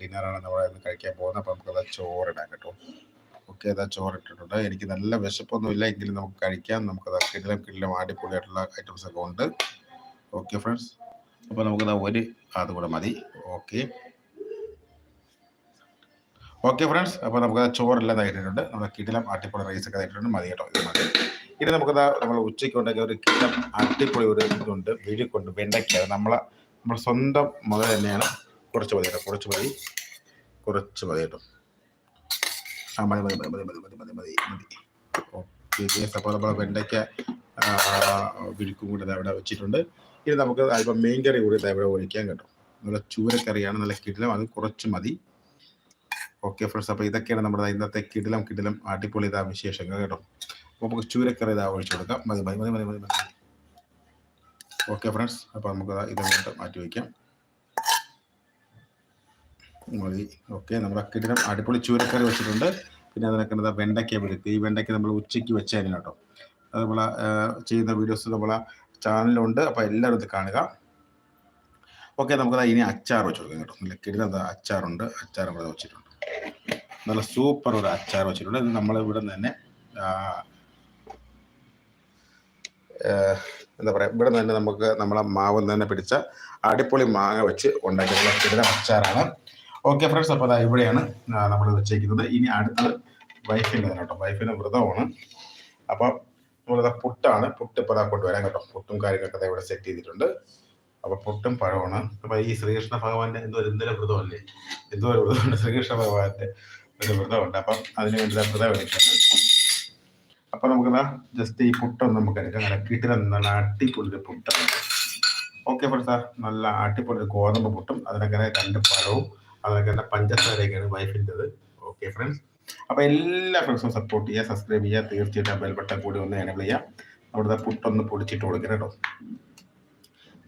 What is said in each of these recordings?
ഡിന്നറാണ് ഇന്ന് കഴിക്കാൻ പോകുന്നത്. അപ്പോൾ നമുക്കത് ചോറിടാം കേട്ടോ. ഓക്കെ അതാ ചോറിട്ടിട്ടുണ്ട്. എനിക്ക് നല്ല വിശപ്പൊന്നുമില്ല. എങ്കിലും നമുക്ക് കഴിക്കാം. നമുക്കത് കിടിലം കിടിലം അടിപൊളിയായിട്ടുള്ള ഐറ്റംസ് ഒക്കെ ഉണ്ട്. Okay friends. അപ്പോൾ നമുക്കത് ഒരു അതുകൂടെ മതി. ഓക്കെ. Okay friends. അപ്പോൾ നമുക്ക് ചോറെല്ലാം തയ്യിട്ടിട്ടുണ്ട് നമ്മുടെ കിടിലം അടിപൊളി റൈസ് ഒക്കെ ഇട്ടിട്ടുണ്ട്. മതി കേട്ടോ ഇത് മതി. ഇനി നമുക്ക് നമ്മൾ ഉച്ചയ്ക്ക് ഉണ്ടാക്കിയ ഒരു കിടിലം അടിപൊളി ഒരു ഇതുണ്ട്. വിഴുക്കുണ്ട്. വെണ്ടയ്ക്ക. നമ്മൾ സ്വന്തം മുതൽ തന്നെയാണ്. കുറച്ച് മതി കേട്ടോ കുറച്ച് മതി കുറച്ച് മതി കേട്ടോ ആ മതി മതി മതി മതി മതി മതി മതി മതി ഓക്കെ അപ്പോൾ നമ്മൾ വെണ്ടയ്ക്ക വിഴുക്കും കൂടെ അവിടെ വെച്ചിട്ടുണ്ട് ഇനി നമുക്ക് അല്പം മീൻ കറി കൂടി ഇവിടെ ഒഴിക്കാൻ കേട്ടോ നല്ല ചൂരക്കറിയാണ് നല്ല കിടിലം അത് കുറച്ച് മതി ഓക്കെ ഫ്രണ്ട്സ് അപ്പോൾ ഇതൊക്കെയാണ് നമ്മുടെ ഇന്നത്തെ കിടിലം കിടിലം അടിപൊളി ഇതാ വിശേഷങ്ങൾ കേട്ടോ അപ്പോൾ നമുക്ക് ചൂരക്കറി ഇതാ ഒഴിച്ചു കൊടുക്കാം മതി മതി മതി മതി മതി ഓക്കെ ഫ്രണ്ട്സ് അപ്പോൾ നമുക്ക് ഇതങ്ങോട്ട് മാറ്റി വയ്ക്കാം മതി ഓക്കെ നമ്മുടെ കിടിലം അടിപൊളി ചൂരക്കറി വെച്ചിട്ടുണ്ട്. പിന്നെ അതിനൊക്കെ എന്താ വെണ്ടയ്ക്ക വിഴുക്ക് ഈ വെണ്ടയ്ക്ക നമ്മൾ ഉച്ചയ്ക്ക് വെച്ചതിന് കേട്ടോ. അത് നമ്മളെ ചെയ്യുന്ന വീഡിയോസ് നമ്മളെ ചാനലിലുണ്ട്. അപ്പോൾ എല്ലാവരും ഇത് കാണുക. ഓക്കെ നമുക്ക് ഇനി അച്ചാർ വെച്ച് കൊടുക്കാം കേട്ടോ. നല്ല കിടിലം അച്ചാറുണ്ട്. അച്ചാർ നമ്മൾ വെച്ചിട്ടുണ്ട്. നല്ല സൂപ്പർ ഒരു അച്ചാർ വെച്ചിട്ടുണ്ട്. ഇത് നമ്മളിവിടെ നിന്ന് തന്നെ എന്താ പറയുക ഇവിടെ നിന്ന് തന്നെ നമുക്ക് നമ്മളെ മാവ് തന്നെ പിടിച്ച അടിപൊളി മാങ്ങ വെച്ച് ഉണ്ടാക്കിയിട്ടുള്ള അച്ചാറാണ്. ഓക്കെ ഫ്രണ്ട്സ് അപ്പോൾ ഇവിടെയാണ് നമ്മൾ വെച്ചേക്കുന്നത്. ഇനി അടുത്തത് വൈഫിന്റെ കേട്ടോ. വൈഫിന് വ്രതമാണ്. അപ്പോൾ നമ്മളിതാ പുട്ടാണ്. പുട്ട് ഇപ്പോൾ അതാ കൊണ്ടുവരാൻ കേട്ടോ. പുട്ടും കാര്യങ്ങളൊക്കെ അതാ ഇവിടെ സെറ്റ് ചെയ്തിട്ടുണ്ട്. അപ്പോൾ പുട്ടും പഴമാണ് അപ്പോൾ ഈ ശ്രീകൃഷ്ണ ഭഗവാന്റെ എന്തോ എന്തൊരു വ്രതമല്ലേ? എന്തോ ഒരു വ്രതമുണ്ട്. ശ്രീകൃഷ്ണ ഭഗവാന്റെ ഒരു വ്രതമുണ്ട്. അപ്പം അതിന് വേണ്ടി വ്രതം എടുക്കണം. അപ്പം നമുക്കിതാ ജസ്റ്റ് ഈ പുട്ടൊന്ന് നമുക്ക് എടുക്കാം. നല്ല കിട്ടുന്ന നല്ല ഒരു പുട്ടാണ്. ഓക്കെ ഫ്രണ്ട്സാ നല്ല ഒരു ഗോതമ്പ് പുട്ടും അതിനൊക്കെ രണ്ട് പഴവും അതിനൊക്കെ തന്നെ പഞ്ചസാരയൊക്കെയാണ് വൈഫിന്റെത്. ഓക്കെ ഫ്രണ്ട്സ് അപ്പോൾ എല്ലാ ഫ്രണ്ട്സും സപ്പോർട്ട് ചെയ്യുക സബ്സ്ക്രൈബ് ചെയ്യുക. തീർച്ചയായിട്ടും ബെൽ ബട്ടൺ കൂടി ഒന്ന് എനേബിൾ ചെയ്യുക. അവിടുത്തെ പുട്ടൊന്ന് പൊടിച്ചിട്ട് കൊടുക്കണം കേട്ടോ.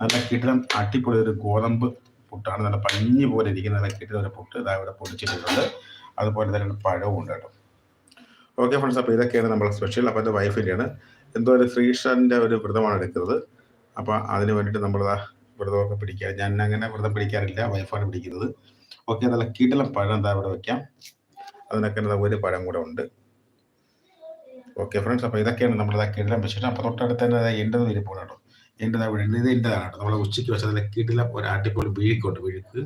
നല്ല കിട്ടുന്ന അടിപൊളി ഒരു ഗോതമ്പ് പുട്ടാണ്. നല്ല പഞ്ഞി പോലെ ഇരിക്കുന്ന നല്ല കിട്ടുന്ന ഒരു പുട്ട് ഇതാ ഇവിടെ പൊടിച്ചിട്ടുണ്ട്. അതുപോലെ തന്നെ പഴവും ഉണ്ട് കേട്ടോ. ഓക്കെ ഫ്രണ്ട്സ് അപ്പോൾ ഇതൊക്കെയാണ് നമ്മുടെ സ്പെഷ്യൽ അപ്പോൾ എന്റെ വൈഫിന്റെയാണ്. എന്തോ ഒരു ശ്രീകൃഷ്ണന്റെ ഒരു വ്രതമാണ് എടുക്കുന്നത്. അപ്പോൾ അതിന് വേണ്ടിയിട്ട് നമ്മൾ വ്രതമൊക്കെ പിടിക്കുക. ഞാൻ അങ്ങനെ വ്രതം പിടിക്കാറില്ല. വൈഫാണ് പിടിക്കുന്നത്. ഓക്കെ നല്ല കിടിലം പഴം എന്താ ഇവിടെ വെക്കാം. അതിനൊക്കെ ഒരു പഴം കൂടെ ഉണ്ട്. ഓക്കെ ഫ്രണ്ട്സ് അപ്പോൾ ഇതൊക്കെയാണ് നമ്മുടെ കിടലം വെച്ചിട്ട് അപ്പോൾ തൊട്ടടുത്ത് തന്നെ എന്റെത് ഇരിപ്പുണ്ട് കേട്ടോ. എന്റെ. ഇത് എന്റെതാണ് കേട്ടോ. നമ്മൾ ഉച്ചയ്ക്ക് വെച്ചാൽ നല്ല കിടലം ഒരു അടിപൊളി വിഴുക്കുണ്ട് വിഴുക്ക്.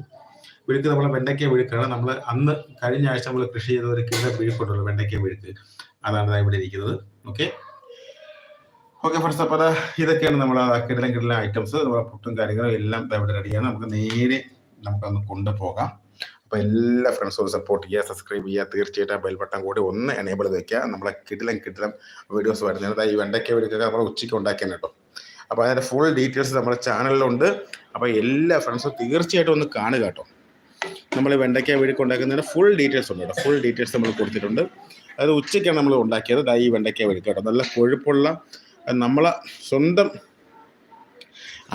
വിഴുക്ക് നമ്മളെ വെണ്ടയ്ക്ക വിഴുക്കാണ്. നമ്മൾ അന്ന് കഴിഞ്ഞ ആഴ്ച നമ്മൾ കൃഷി ചെയ്ത ഒരു കിടലം വിഴുക്കുണ്ടല്ലോ വെണ്ടയ്ക്ക വിഴുക്ക്. അതാണ് ഇവിടെ ഇരിക്കുന്നത്. ഓക്കെ. ഓക്കെ ഫ്രണ്ട്സ് അപ്പോൾ ഇതൊക്കെയാണ് നമ്മൾ കിടലം കിടലം ഐറ്റംസ് നമ്മളെ പുട്ടും കാര്യങ്ങളും എല്ലാം ഇവിടെ റെഡിയാണ് നമുക്ക് നേരെ നമുക്കൊന്ന് കൊണ്ടുപോകാം. അപ്പോൾ എല്ലാ ഫ്രണ്ട്സും സപ്പോർട്ട് ചെയ്യുക സബ്സ്ക്രൈബ് ചെയ്യുക. തീർച്ചയായിട്ടും ആ ബെൽ ബട്ടൺ കൂടി ഒന്ന് എനേബിൾ വെക്കുക. നമ്മളെ കിടിലം കിടിലം വീഡിയോസ് വരുന്നത് ഈ വെണ്ടയ്ക്ക വീഡിയോ നമ്മൾ ഉച്ചയ്ക്ക് ഉണ്ടാക്കിയാണ് കേട്ടോ. അപ്പോൾ അതിന്റെ ഫുൾ ഡീറ്റെയിൽസ് നമ്മുടെ ചാനലിലുണ്ട് അപ്പോൾ എല്ലാ ഫ്രണ്ട്സും തീർച്ചയായിട്ടും ഒന്ന് കാണുക കേട്ടോ. നമ്മൾ വെണ്ടയ്ക്ക വീഡിയോ ഉണ്ടാക്കുന്നതിന് ഫുൾ ഡീറ്റെയിൽസ് ഉണ്ട് കേട്ടോ. ഫുൾ ഡീറ്റെയിൽസ് നമ്മൾ കൊടുത്തിട്ടുണ്ട്. അത് ഉച്ചയ്ക്കാണ് നമ്മൾ ഉണ്ടാക്കിയത്. ദാ ഈ വെണ്ടയ്ക്ക വീഡിയോ കേട്ടോ. നല്ല കൊഴുപ്പുള്ള നമ്മളെ സ്വന്തം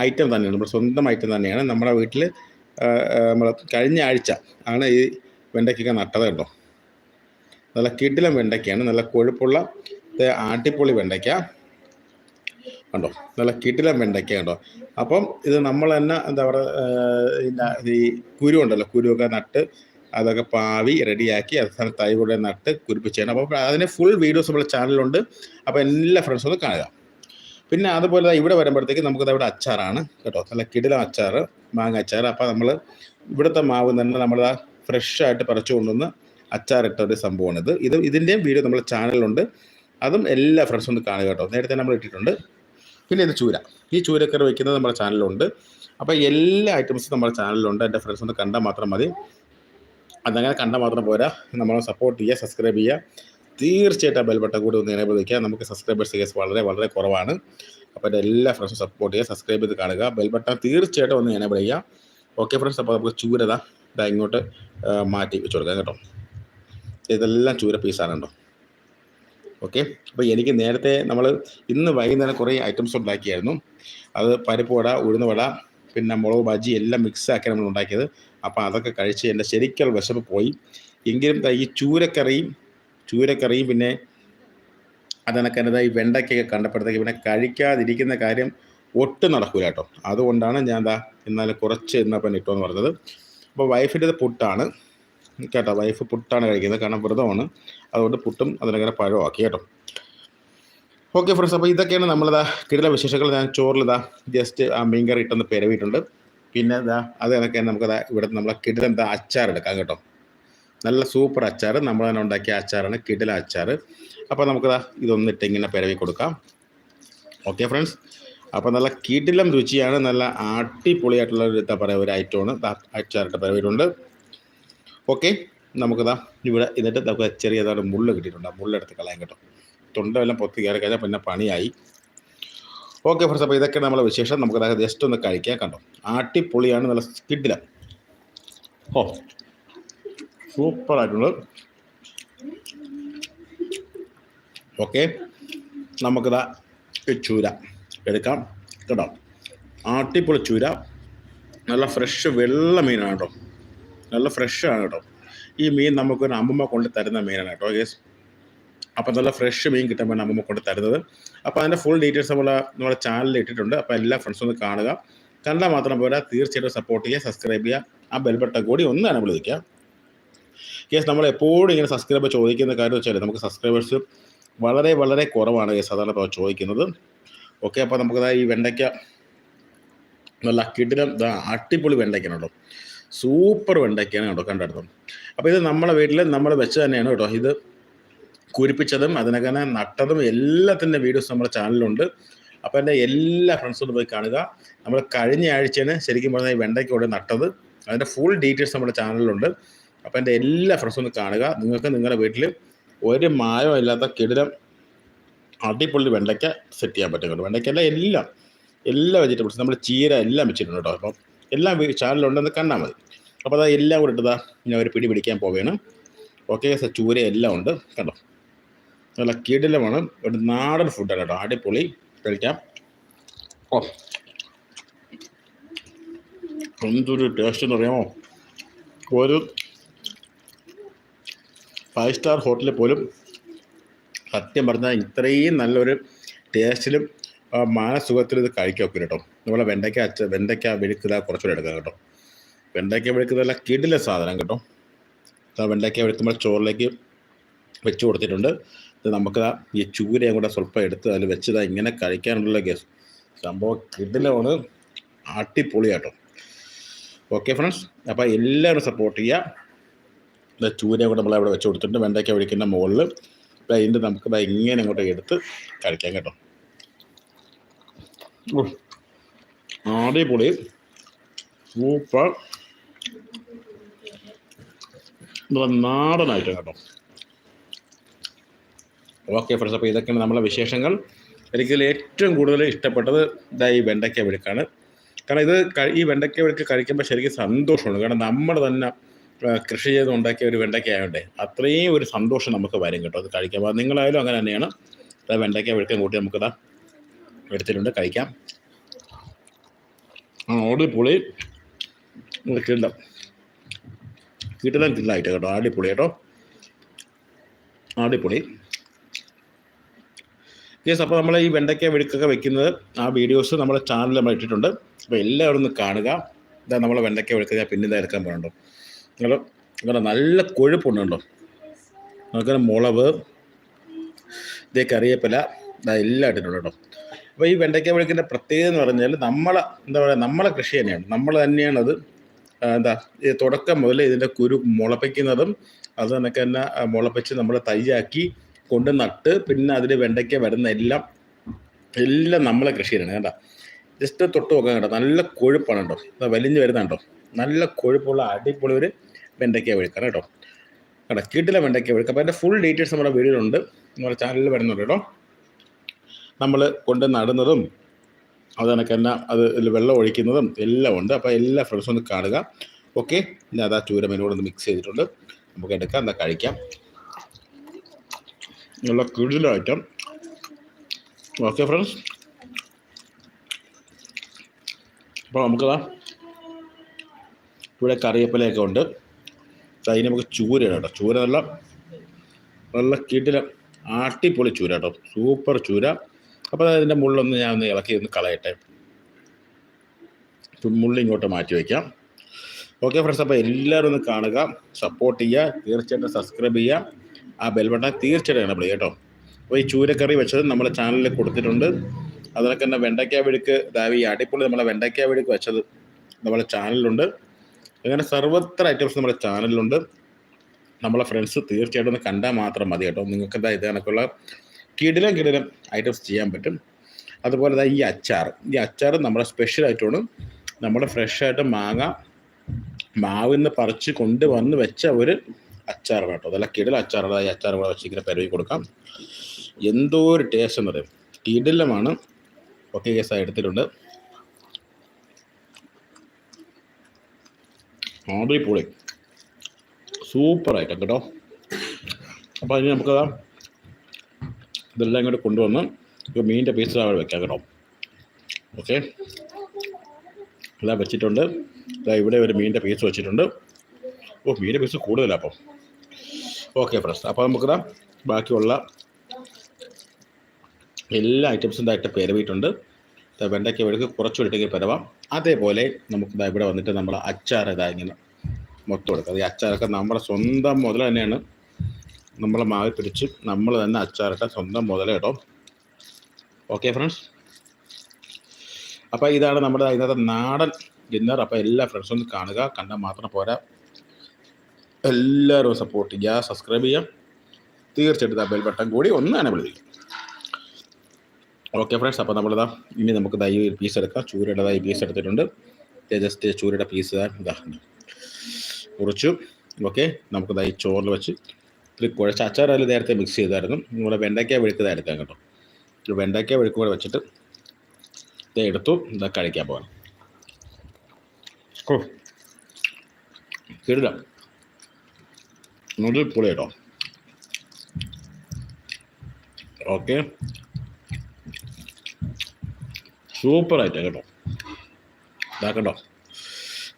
ഐറ്റം തന്നെയാണ്. നമ്മുടെ സ്വന്തം ഐറ്റം തന്നെയാണ്. നമ്മുടെ വീട്ടിൽ നമ്മൾ കഴിഞ്ഞ ആഴ്ച ആണ് ഈ വെണ്ടയ്ക്കൊക്കെ നട്ടത് കേട്ടോ നല്ല കിടിലം വെണ്ടയ്ക്കയാണ്. നല്ല കൊഴുപ്പുള്ള ആട്ടിപ്പൊളി വെണ്ടയ്ക്ക. കണ്ടോ? നല്ല കിടിലം വെണ്ടയ്ക്ക കണ്ടോ? അപ്പം ഇത് നമ്മൾ തന്നെ എന്താ പറയുക ഈ കുരു ഉണ്ടല്ലോ കുരുവൊക്കെ നട്ട് അതൊക്കെ പാവി റെഡിയാക്കി അവസാനം തൈ കൂടെ നട്ട് കുരിപ്പിച്ചാണ് അപ്പോൾ അതിന് ഫുൾ വീഡിയോസ് നമ്മുടെ ചാനലിലുണ്ട് അപ്പോൾ എല്ലാ ഫ്രണ്ട്സും ഒന്ന് കാണുക. പിന്നെ അതുപോലെ ഇവിടെ വരുമ്പോഴത്തേക്ക് നമുക്കത് ഇവിടെ അച്ചാറാണ് കേട്ടോ. നല്ല കിടിലം അച്ചാർ മാങ്ങ അച്ചാർ അപ്പോൾ നമ്മൾ ഇവിടുത്തെ മാവ് തന്നെ നമ്മൾ ആ ഫ്രഷായിട്ട് പറിച്ചു കൊണ്ടുവന്ന് അച്ചാറിട്ട ഒരു സംഭവമാണ് ഇത്. ഇത് ഇതിന്റെയും വീഡിയോ നമ്മുടെ ചാനലിലുണ്ട് അതും എല്ലാ ഫ്രണ്ട്സും ഒന്ന് കാണുക കേട്ടോ. നേരത്തെ നമ്മൾ ഇട്ടിട്ടുണ്ട്. പിന്നെ ഇത് ചൂര. ഈ ചൂരക്കറി വയ്ക്കുന്നത് നമ്മുടെ ചാനലിലുണ്ട് അപ്പോൾ എല്ലാ ഐറ്റംസും നമ്മുടെ ചാനലിലുണ്ട് എന്റെ ഫ്രണ്ട്സ് ഒന്ന് കണ്ടാൽ മാത്രം മതി. അതങ്ങനെ കണ്ടാൽ മാത്രം പോരാ. നമ്മളെ സപ്പോർട്ട് ചെയ്യുക സബ്സ്ക്രൈബ് ചെയ്യുക. തീർച്ചയായിട്ടും ആ ബെൽ ബട്ടൺ കൂടി ഒന്ന് എനേബിൾ വയ്ക്കുക നമുക്ക് സബ്സ്ക്രൈബേഴ്സ് കേസ് വളരെ വളരെ കുറവാണ്. അപ്പോൾ എന്റെ എല്ലാ ഫ്രണ്ട്സും സപ്പോർട്ട് ചെയ്യുക സബ്സ്ക്രൈബ് ചെയ്ത് കാണുക. ബെൽബട്ടൺ തീർച്ചയായിട്ടും ഒന്ന് എനേബിൾ ചെയ്യുക. ഓക്കെ ഫ്രണ്ട്സ് അപ്പോൾ നമുക്ക് ചൂരത ഇതാ ഇങ്ങോട്ട് മാറ്റി വെച്ച് കൊടുക്കാം കേട്ടോ. ഇതെല്ലാം ചൂര പീസാണ് കേട്ടോ. ഓക്കെ അപ്പോൾ എനിക്ക് നേരത്തെ നമ്മൾ ഇന്ന് വൈകുന്നേരം കുറേ ഐറ്റംസ് ഉണ്ടാക്കിയായിരുന്നു. അത് പരിപ്പ് വട ഉഴുന്ന് വട പിന്നെ മുളക് ബജി എല്ലാം മിക്സ് ആക്കി നമ്മൾ ഉണ്ടാക്കിയത്. അപ്പോൾ അതൊക്കെ കഴിച്ച് എന്റെ ശരിക്കുള്ള വിശപ്പ് പോയി. എങ്കിലും ഈ ചൂരക്കറിയും ചൂരക്കറിയും പിന്നെ അതിനൊക്കെ എന്റെ ഈ വെണ്ടയ്ക്കൊക്കെ കണ്ടപ്പോഴത്തേക്ക് പിന്നെ കഴിക്കാതിരിക്കുന്ന കാര്യം ഒട്ടും നടക്കൂല കേട്ടോ. അതുകൊണ്ടാണ് ഞാൻ എന്താ ഇന്നലെ കുറച്ച് ഇന്നപ്പം ഇട്ടോ എന്ന് പറഞ്ഞത്. അപ്പോൾ വൈഫിന്റെ പുട്ടാണ്. കേട്ടോ വൈഫ് പുട്ടാണ് കഴിക്കുന്നത്. കാരണം വ്രതമാണ്. അതുകൊണ്ട് പുട്ടും അതിനങ്ങനെ പഴമാക്കി കേട്ടോ. ഓക്കെ ഫ്രണ്ട്സ് അപ്പോൾ ഇതൊക്കെയാണ് നമ്മളിതാ കിടല വിശേഷങ്ങൾ. ഞാൻ ചോറിലിതാ ജസ്റ്റ് ആ മീൻ കറി ഇട്ടൊന്ന് പെരവിയിട്ടുണ്ട്. പിന്നെ ഇതാ അത് കണക്കാണ് നമുക്കതാ ഇവിടെ നമ്മളെ കിടലെന്താ അച്ചാർ എടുക്കാം കേട്ടോ. നല്ല സൂപ്പർ അച്ചാർ നമ്മൾ തന്നെ ഉണ്ടാക്കിയ അച്ചാറാണ് കിടില അച്ചാർ അപ്പോൾ നമുക്ക് ഇതൊന്നിട്ട് ഇങ്ങനെ പിരവി കൊടുക്കാം. ഓക്കെ ഫ്രണ്ട്സ് അപ്പോൾ നല്ല കിടിലം രുചിയാണ്. നല്ല അടിപൊളിയായിട്ടുള്ള ഒരു എന്താ പറയുക ഒരു ഐറ്റമാണ് അച്ചാറിട്ട് പെരവിയിട്ടുണ്ട് ഓക്കെ നമുക്കിതാ ഇവിടെ എന്നിട്ട് നമുക്ക് ചെറിയതായിട്ട് മുള്ള കിട്ടിയിട്ടുണ്ട്. ആ മുള്ളെടുത്ത് കളയാൻ കേട്ടോ. തൊണ്ട പൊത്തി കയറി കഴിഞ്ഞാൽ പിന്നെ പണിയായി. ഓക്കെ ഫ്രണ്ട്സ് അപ്പോൾ ഇതൊക്കെ നമ്മളെ വിശേഷം. നമുക്ക് ജസ്റ്റ് ഒന്ന് കഴിക്കാൻ കണ്ടോ. ആട്ടിപ്പൊളിയാണ് നല്ല കിട്ടില്ല ഓ സൂപ്പറായിട്ടുള്ളത് ഓക്കെ. നമുക്കിതാ ചൂര എടുക്കാം. കേട്ടോ. ആട്ടിപ്പൊളി ചൂര. നല്ല ഫ്രഷ് വെള്ള മീനാണ് കേട്ടോ. നല്ല ഫ്രഷ് ആണ് കേട്ടോ. ഈ മീൻ നമുക്കൊരു അമ്മമ്മ കൊണ്ട് തരുന്ന മീനാണ് കേട്ടോ യെസ് അപ്പം നല്ല ഫ്രഷ് മീൻ കിട്ടുമ്പോൾ അമ്മമ്മ കൊണ്ട് തരുന്നത്. അപ്പോൾ അതിന്റെ ഫുൾ ഡീറ്റെയിൽസ് നമ്മൾ നമ്മുടെ ചാനലിൽ ഇട്ടിട്ടുണ്ട്. അപ്പോൾ എല്ലാ ഫ്രണ്ട്സും ഒന്ന് കാണുക. കണ്ടാൽ മാത്രം പോരാ. തീർച്ചയായിട്ടും സപ്പോർട്ട് ചെയ്യുക സബ്സ്ക്രൈബ് ചെയ്യുക. ആ ബെൽബട്ടൺ കൂടി ഒന്നാണ് വിളിക്കുക യെസ് നമ്മൾ എപ്പോഴും ഇങ്ങനെ സബ്സ്ക്രൈബർ ചോദിക്കുന്ന കാര്യം വെച്ചാൽ നമുക്ക് സബ്സ്ക്രൈബേഴ്സ് വളരെ വളരെ കുറവാണ് കേസ് സാധാരണ ചോദിക്കുന്നത്. ഓക്കെ അപ്പോൾ നമുക്ക് ഈ വെണ്ടയ്ക്ക നല്ല കിടിലം അട്ടിപ്പൊളി വെണ്ടയ്ക്കാണ് കേട്ടോ സൂപ്പർ വെണ്ടയ്ക്കാണ് കേട്ടോ കണ്ടെടുത്തത് അപ്പോൾ ഇത് നമ്മളെ വീട്ടിൽ നമ്മൾ വെച്ച് തന്നെയാണ് കേട്ടോ. ഇത് കുരിപ്പിച്ചതും അതിനൊക്കെ നട്ടതും എല്ലാത്തിന്റെ വീഡിയോസ് നമ്മുടെ ചാനലിലുണ്ട് അപ്പോൾ എന്റെ എല്ലാ ഫ്രണ്ട്സോട് പോയി കാണുക. നമ്മൾ കഴിഞ്ഞ ആഴ്ചയാണ് ശരിക്കും പറഞ്ഞാൽ ഈ വെണ്ടയ്ക്കോടെ നട്ടത്. അതിന്റെ ഫുൾ ഡീറ്റെയിൽസ് നമ്മുടെ ചാനലിലുണ്ട് അപ്പോൾ എന്റെ എല്ലാ ഫ്രണ്ട്സും ഒന്ന് കാണുക. നിങ്ങൾക്ക് നിങ്ങളുടെ വീട്ടിൽ ഒരു മായോ ഇല്ലാത്ത കിടിലം അടിപൊളി വെണ്ടയ്ക്ക സെറ്റ് ചെയ്യാൻ പറ്റും കേട്ടോ. വെണ്ടയ്ക്കല്ല എല്ലാം എല്ലാ വെജിറ്റബിൾസും നമ്മൾ ചീര എല്ലാം വെച്ചിട്ടുണ്ട് കേട്ടോ. അപ്പം എല്ലാം ചാനലുണ്ടെന്ന് കണ്ടാൽ മതി. അപ്പോൾ അതാ എല്ലാം കൂടെ ഇട്ടതാ. ഞാൻ ഒരു പിടി പിടിക്കാൻ പോവുകയാണ് ഓക്കെ ചൂര എല്ലാം ഉണ്ട്. കണ്ടോ? നല്ല കിടിലമാണ്. ഒരു നാടൻ ഫുഡാണ് കേട്ടോ. അടിപൊളി. കഴിക്കാം. ഓ. എന്തൊരു ടേസ്റ്റ് എന്ന് പറയാമോ ഒരു ഫൈവ് സ്റ്റാർ ഹോട്ടലിൽ പോലും സത്യം പറഞ്ഞാൽ ഇത്രയും നല്ലൊരു ടേസ്റ്റിലും മാനസുഖത്തിലും ഇത് കഴിക്കാൻ ഒക്കെ കേട്ടോ. നമ്മളെ വെണ്ടയ്ക്ക അച്ച വെണ്ടയ്ക്ക വെളുക്കുക കുറച്ചുകൂടെ എടുക്കാം കേട്ടോ. വെണ്ടയ്ക്ക വെളുക്കുന്നതല്ല കിടില സാധനം കേട്ടോ. വെണ്ടയ്ക്ക വെളുക്കുമ്പോൾ ചോറിലേക്ക് വെച്ച് കൊടുത്തിട്ടുണ്ട്. ഇത് നമുക്ക് ഈ ചൂരയും കൂടെ സ്വല്പം എടുത്ത് അതിൽ വെച്ചതാ ഇങ്ങനെ കഴിക്കാനുള്ള ഗസ് സംഭവം കിടിലമാണ്. അടിപൊളിയാട്ടോ. ഓക്കെ ഫ്രണ്ട്സ് അപ്പോൾ എല്ലാവരും സപ്പോർട്ട് ചെയ്യുക. ചൂരയും കൂടെ നമ്മളവിടെ വെച്ച് കൊടുത്തിട്ടുണ്ട്. വെണ്ടയ്ക്ക ഒഴിക്കുന്ന മുകളിൽ അതിന്റെ നമുക്ക് ഇങ്ങനെ അങ്ങോട്ട് എടുത്ത് കഴിക്കാം കേട്ടോ. അടിപൊളി. സൂപ്പർ. നാടനായിട്ട് കേട്ടോ. ഓക്കെ ഫ്രണ്ട്സ് അപ്പോൾ ഇതൊക്കെയാണ് നമ്മളെ വിശേഷങ്ങൾ. എനിക്ക് ഏറ്റവും കൂടുതൽ ഇഷ്ടപ്പെട്ടത് ഇതാ ഈ വെണ്ടയ്ക്ക വെഴുക്കാണ്. കാരണം ഇത് ഈ വെണ്ടയ്ക്ക വെഴുക്ക് കഴിക്കുമ്പോൾ ശരിക്കും സന്തോഷമാണ്. കാരണം നമ്മൾ തന്നെ കൃഷി ചെയ്ത് ഉണ്ടാക്കിയ ഒരു വെണ്ടയ്ക്ക ആയതുകൊണ്ടേ അത്രയും ഒരു സന്തോഷം നമുക്ക് വരും കേട്ടോ അത് കഴിക്കുമ്പോൾ നിങ്ങളായാലും അങ്ങനെ തന്നെയാണ്. വെണ്ടയ്ക്ക വെളുക്കം കൂട്ടി നമുക്കതാ എടുത്തിട്ടുണ്ട് കഴിക്കാം. ആ ഓടി പൊളി. കിണ്ട കിട്ടുന്ന കില്ലായിട്ട് കേട്ടോ ആടിപ്പൊളി കേട്ടോ. ആടിപ്പൊളി യെസ് അപ്പോൾ നമ്മൾ ഈ വെണ്ടയ്ക്ക വെടുക്കൊക്കെ വെക്കുന്നത് ആ വീഡിയോസ് നമ്മുടെ ചാനലിൽ നമ്മൾ ഇട്ടിട്ടുണ്ട്. അപ്പോൾ എല്ലാവരും ഒന്ന് കാണുക. ഇതാ നമ്മൾ വെണ്ടയ്ക്ക വെടുക്കുക പിന്നെ എടുക്കാൻ പോകുന്നുണ്ടോ നിങ്ങൾ ഇവിടെ നല്ല കൊഴുപ്പുണ്ടോ നമുക്ക് മുളവ് ഇതേ കറിവേപ്പില ഇതാ എല്ലാം ഇട്ടിട്ടുണ്ട് കേട്ടോ അപ്പോൾ ഈ വെണ്ടയ്ക്ക വെളുക്കിന്റെ പ്രത്യേകത എന്ന് പറഞ്ഞാൽ നമ്മളെ എന്താ പറയുക നമ്മളെ കൃഷി തന്നെയാണ്. നമ്മൾ തന്നെയാണ് അത് എന്താ തുടക്കം മുതൽ ഇതിന്റെ കുരു മുളപ്പിക്കുന്നതും അത് കണക്ക് തന്നെ മുളപ്പിച്ച് നമ്മൾ തൈയാക്കി കൊണ്ട് നട്ട് പിന്നെ അതിൽ വെണ്ടയ്ക്ക വരുന്ന എല്ലാം എല്ലാം നമ്മളെ കൃഷിയിലാണ്. കേട്ടോ ജസ്റ്റ് തൊട്ട് നോക്കാൻ കേട്ടോ നല്ല കൊഴുപ്പാണ് കേട്ടോ വലിഞ്ഞ് വരുന്നുണ്ടോ? കേട്ടോ നല്ല കൊഴുപ്പുള്ള അടിപൊളി ഒരു വെണ്ടയ്ക്ക വെഴുക്കാണ് കേട്ടോ. കേട്ടോ കിട്ടില്ല വെണ്ടയ്ക്ക വെഴുക്ക അപ്പോൾ അതിന്റെ ഫുൾ ഡീറ്റെയിൽസ് നമ്മുടെ വീഡിയോയിലുണ്ട് നമ്മുടെ ചാനലിൽ വരുന്നുണ്ട് കേട്ടോ. നമ്മൾ കൊണ്ട് നടുന്നതും അത് കണക്ക് തന്നെ അത് വെള്ളം ഒഴിക്കുന്നതും എല്ലാം ഉണ്ട്. അപ്പോൾ എല്ലാ ഫ്രണ്ട്സും ഒന്ന് കാണുക. ഓക്കെ ഞാൻ അതാ ചൂരമേനോട് ഒന്ന് മിക്സ് ചെയ്തിട്ടുണ്ട്. നമുക്ക് എടുക്കാം എന്താ കഴിക്കാം. നല്ല ഐറ്റം ഓക്കെ ഫ്രണ്ട്സ് അപ്പോൾ നമുക്കതാ ഇവിടെ കറിവേപ്പിലയൊക്കെ ഉണ്ട്. അതിന് നമുക്ക് ചൂരയാണ് കേട്ടോ. ചൂര നല്ല നല്ല കിടിലം ആട്ടിപ്പൊളി ചൂര കേട്ടോ. സൂപ്പർ ചൂര. അപ്പോൾ അതിന്റെ മുള്ളൊന്ന് ഞാൻ ഒന്ന് ഇളക്കി ഒന്ന് കളയട്ടെ. മുള്ളിങ്ങോട്ട് മാറ്റി വയ്ക്കാം. ഓക്കെ ഫ്രണ്ട്സ് അപ്പോൾ എല്ലാവരും ഒന്ന് കാണുക സപ്പോർട്ട് ചെയ്യുക തീർച്ചയായിട്ടും സബ്സ്ക്രൈബ് ചെയ്യുക. ആ ബെൽ ബട്ടൺ തീർച്ചയായിട്ടും എനബിൾ കേട്ടോ. അപ്പോൾ ഈ ചൂരക്കറി വെച്ചത് നമ്മുടെ ചാനലിൽ കൊടുത്തിട്ടുണ്ട്. അതിനൊക്കെ തന്നെ വെണ്ടയ്ക്ക ഈ അടിപൊളി നമ്മളെ വെണ്ടയ്ക്ക വെടുക്ക് വെച്ചത് നമ്മുടെ ചാനലിലുണ്ട്. അങ്ങനെ സർവത്ര ഐറ്റംസ് നമ്മുടെ ചാനലിലുണ്ട് നമ്മളെ ഫ്രണ്ട്സ് തീർച്ചയായിട്ടും ഒന്ന് കണ്ടാൽ മാത്രം മതി കേട്ടോ. നിങ്ങൾക്ക് എന്താ ഇത് കണക്കുള്ള കിടിലം കിടിലം ഐറ്റംസ് ചെയ്യാൻ പറ്റും. അതുപോലെ തന്നെ ഈ അച്ചാർ. ഈ അച്ചാർ നമ്മുടെ സ്പെഷ്യൽ ആയിട്ടാണ്. നമ്മുടെ ഫ്രഷ് ആയിട്ട് മാങ്ങ മാവിൽ നിന്ന് പറിച്ച് കൊണ്ടുവന്ന് വെച്ച ഒരു അച്ചാർ കേട്ടോ. അതല്ല കിടില അച്ചാറുള്ള ഈ അച്ചാർ കൂടെ വെച്ച് ഇങ്ങനെ പെരുവി കൊടുക്കാം. എന്തോ ഒരു ടേസ്റ്റ് എന്ന് പറയും. കിടിലമാണ്. ഒക്കെ കേസ് എടുത്തിട്ടുണ്ട്. അടിപൊളി ഐറ്റം കേട്ടോ. അപ്പോൾ അതിന് നമുക്ക് ഇതെല്ലാം ഇങ്ങോട്ട് കൊണ്ടുവന്ന് മീനിന്റെ പീസ് അവിടെ വെക്കാം കേട്ടോ. ഓക്കെ എല്ലാം വെച്ചിട്ടുണ്ട്. ദാ ഇവിടെ ഒരു മീനിന്റെ പീസ് വെച്ചിട്ടുണ്ട്. ഓ മീനിന്റെ പീസ് കൂടുതലാണ് അപ്പം. ഓക്കെ ഫ്രണ്ട്സ് അപ്പോൾ നമുക്കിതാ ബാക്കിയുള്ള എല്ലാ ഐറ്റംസും ഇതായിട്ട് പെരവിയിട്ടുണ്ട്. ദാ വെണ്ടയ്ക്ക വെടുക്ക് കുറച്ച് വിട്ടെങ്കിൽ പരവാം. അതേപോലെ നമുക്ക് ഇവിടെ വന്നിട്ട് നമ്മൾ അച്ചാർ ഇതാ ഇങ്ങനെ മൊത്തം എടുക്കുക ഈ അച്ചാറൊക്കെ നമ്മുടെ സ്വന്തം മുതൽ തന്നെയാണ്. നമ്മളെ മാവി പിടിച്ച് നമ്മൾ തന്നെ അച്ചാറിട്ട സ്വന്തം മുതൽ കേട്ടോ. ഓക്കെ ഫ്രണ്ട്സ് അപ്പോൾ ഇതാണ് നമ്മുടെ ഇന്നത്തെ നാടൻ ഡിന്നർ. അപ്പോൾ എല്ലാ ഫ്രണ്ട്സും ഒന്ന് കാണുക. കണ്ടാൽ മാത്രം പോരാ. എല്ലാവരും സപ്പോർട്ട് ചെയ്യുക സബ്സ്ക്രൈബ് ചെയ്യാം തീർച്ചയായിട്ടും ബെൽ ബട്ടൺ കൂടി ഒന്നാണ് വിളിക്കുക. ഓക്കെ ഫ്രണ്ട്സ് അപ്പോൾ നമ്മളിതാ ഇനി നമുക്ക് ദൈ പീസ് എടുക്കാം. ചൂരയുടെ ദൈ പീസ് എടുത്തിട്ടുണ്ട്. ജസ്റ്റ് ചൂരയുടെ പീസ് ഇതാ കുറച്ചു ഓക്കെ നമുക്ക് ദൈ ചോറിൽ വെച്ച് ഇത്തിരി കുഴച്ച അച്ചാറിൽ നേരത്തെ മിക്സ് ചെയ്തായിരുന്നു. നമ്മുടെ വെണ്ടയ്ക്ക എടുക്കാം കേട്ടോ. ഒരു വെണ്ടയ്ക്ക വെഴുക്കും കൂടെ വെച്ചിട്ട് ഇത് എടുത്തു. ഇതാ കഴിക്കാൻ പോകാം ഓ കിടില നൂഡിൽ പൊളി കേട്ടോ ഓക്കെ ഐറ്റം കേട്ടോ. ഇതാക്കട്ടോ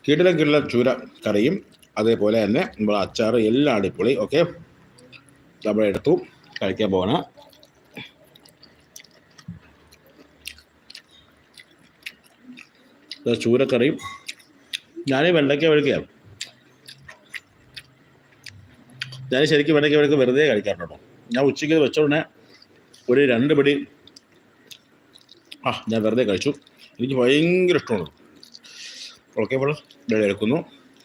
കിടിലം കിടിലം ചൂര കറിയും അതേപോലെ തന്നെ നമ്മൾ അച്ചാർ എല്ലാം അടിപൊളി. ഓക്കെ നമ്മൾ എടുത്തു. കഴിക്കാൻ പോകണം ചൂരക്കറിയും. ഞാൻ വെണ്ടയ്ക്ക വഴുകയാണ് ഞാൻ ശരിക്കും വെണ്ടയ്ക്ക വഴുക്ക് വെറുതെ കഴിക്കാറുണ്ടോ ഞാൻ ഉച്ചയ്ക്ക് വെച്ചോടനെ ഒരു രണ്ട് പിടി ആ. ഞാൻ വെറുതെ കഴിച്ചു. എനിക്ക് ഭയങ്കര ഇഷ്ടമാണ്. ഓക്കെ അപ്പോൾ എടുക്കുന്നു.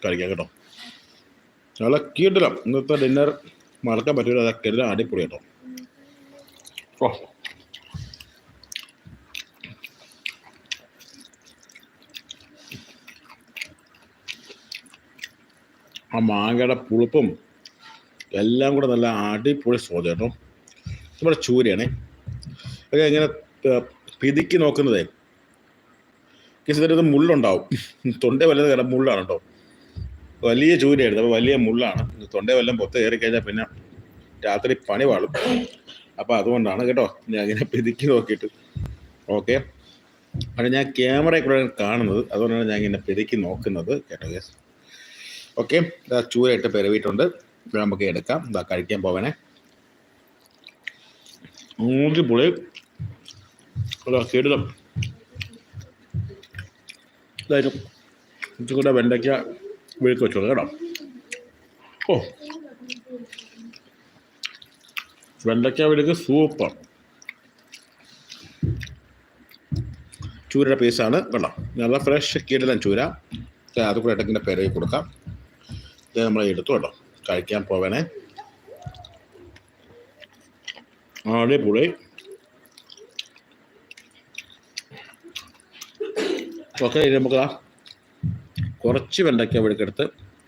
കഴിക്കാം കേട്ടോ. നല്ല കീട്ടില്ല ഇന്നത്തെ ഡിന്നർ മറക്കാൻ പറ്റില്ല അതൊക്കെ എല്ലാം അടിപൊളി കേട്ടോ. ഓ. ആ മാങ്ങയുടെ പുളിപ്പും എല്ലാം കൂടെ നല്ല അടിപൊളി സ്വാദ് കേട്ടോ. നമ്മുടെ ചൂരയാണേ. അത് ഇങ്ങനെ പിതുക്കി നോക്കുന്നതേ. കിസിനകത്ത് മുള്ളുണ്ടാവും. തൊണ്ട വല്ലത് കയറാൻ മുള്ളാണ് കേട്ടോ. വലിയ ചൂരയായിരുന്നു. അപ്പോൾ വലിയ മുള്ളാണ്. തൊണ്ട വല്ലം പൊത്ത് കയറി കഴിഞ്ഞാൽ പിന്നെ രാത്രി പണി വാളും. അപ്പോൾ അതുകൊണ്ടാണ് കേട്ടോ ഞാൻ ഇങ്ങനെ പിതുക്കി നോക്കിയിട്ട്. ഓക്കെ. അത് ഞാൻ ക്യാമറയിൽ കൂടെ കാണുന്നത്. അതുകൊണ്ടാണ് ഞാൻ ഇങ്ങനെ പിതുക്കി നോക്കുന്നത് കേട്ടോ യെസ് ഓക്കെ. ആ ചൂരായിട്ട് പെരവിയിട്ടുണ്ട്. നമുക്ക് എടുക്കാം. ഇതാ കഴിക്കാൻ പോവണേ. നൂറ്റി പുളി. അതാ കിടിലം ഇതായിരുന്നു ഇച്ചിരി കൂടെ വെണ്ടയ്ക്ക വീഴ്ക്ക് വെച്ചോളൂ കേട്ടോ ഓ വെണ്ടയ്ക്ക വീഴുക്ക് സൂപ്പർ ചൂരയുടെ പീസാണ് വെള്ളം നല്ല ഫ്രഷ് കീടലം ചൂര ദേ അത് കൂടെ ഇടയ്ക്കിന്റെ പേരയിൽ കൊടുക്കാം ഇത് നമ്മൾ എടുത്തു കേട്ടോ കഴിക്കാൻ പോവണേ അടിപൊളി ഓക്കെ ഇത് നമുക്ക് ആ കുറച്ച് വെണ്ടയ്ക്ക വെടുക്കെടുത്ത്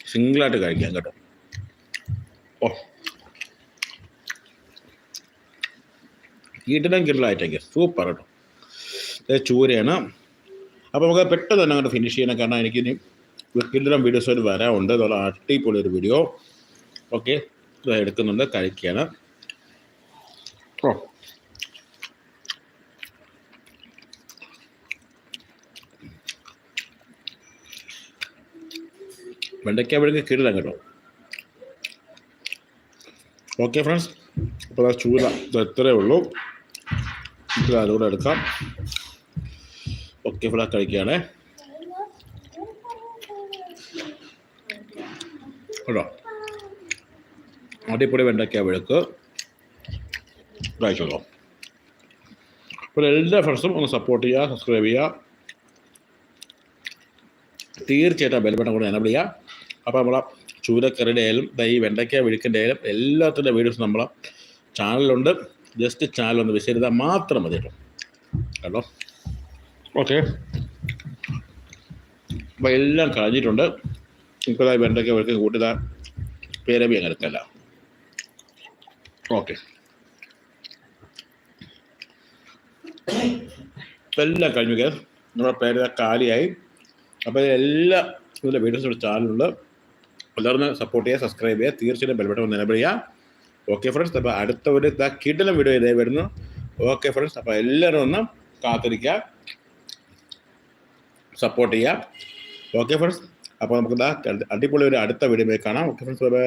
സിംഗിളായിട്ട് കഴിക്കാം കേട്ടോ. ഓ. കിടിലം കിടിലായിട്ടേക്ക് സൂപ്പർ കേട്ടോ. ചൂരയാണ്. അപ്പോൾ നമുക്ക് പെട്ടെന്ന് തന്നെ അങ്ങോട്ട് ഫിനിഷ് ചെയ്യണം കാരണം എനിക്ക് ഇനി കിടിലം വീഡിയോസ് ഒരു വരാറുണ്ട് അതുപോലെ അടിപൊളി ഒരു വീഡിയോ ഓക്കെ. എടുക്കുന്നുണ്ട് കഴിക്കുകയാണ്. ഓ. വെണ്ടയ്ക്ക വെളുക്ക് കിടിലം കേട്ടോ. ഓക്കെ ഫ്രണ്ട്സ് അപ്പോൾ ആ ചൂല ഇത് എത്രയേ ഉള്ളൂ. ഇത് അതുകൂടെ എടുക്കാം. ഓക്കെ ഇവിടെ കഴിക്കുകയാണേ. കേട്ടോ? അടിപൊളി വെണ്ടയ്ക്ക വെളുക്ക് കഴിച്ചോളൂ അപ്പോൾ എല്ലാ ഫ്രണ്ട്സും ഒന്ന് സപ്പോർട്ട് ചെയ്യുക സബ്സ്ക്രൈബ് ചെയ്യുക. തീർച്ചയായിട്ടും ബെൽബട്ടൺ കൂടെ എനബിൾ ചെയ്യുക. അപ്പോൾ നമ്മളെ ചൂരക്കറിയുടെ ആയാലും ഈ വെണ്ടയ്ക്ക വിഴുക്കിന്റെ ആയാലും എല്ലാത്തിന്റെ വീഡിയോസ് നമ്മളെ ചാനലിലുണ്ട്. ജസ്റ്റ് ചാനൽ ഒന്ന് വിസിറ്റ് മാത്രം മതി കേട്ടോ. കേട്ടോ? ഓക്കെ അപ്പോൾ എല്ലാം കളഞ്ഞിട്ടുണ്ട്. ഇപ്പോൾ വെണ്ടയ്ക്ക വിഴുക്കും കൂട്ടിയതാ. പേരവി അങ്ങനെ എടുക്കല്ല ഓക്കെ എല്ലാം കഴിഞ്ഞു കേസ് നമ്മുടെ പേര് കാലിയായി. അപ്പോൾ എല്ലാ ഇതിന്റെ വീഡിയോസ് ചാനലുണ്ട് എല്ലാവരും സപ്പോർട്ട് ചെയ്യുക സബ്സ്ക്രൈബ് ചെയ്യുക തീർച്ചയായിട്ടും ബെൽബട്ടൺ ചെയ്യുക. ഓക്കെ ഫ്രണ്ട്സ് അപ്പോൾ അടുത്ത ഒരു കിടിലം വീഡിയോ ഇതേ വരുന്നു. ഓക്കെ ഫ്രണ്ട്സ് അപ്പോൾ എല്ലാവരും ഒന്ന് കാത്തിരിക്കുക. സപ്പോർട്ട് ചെയ്യുക. ഓക്കെ ഫ്രണ്ട്സ് അപ്പോൾ നമുക്ക് അടിപൊളി ഒരു അടുത്ത വീഡിയോ കാണാം. Okay friends bye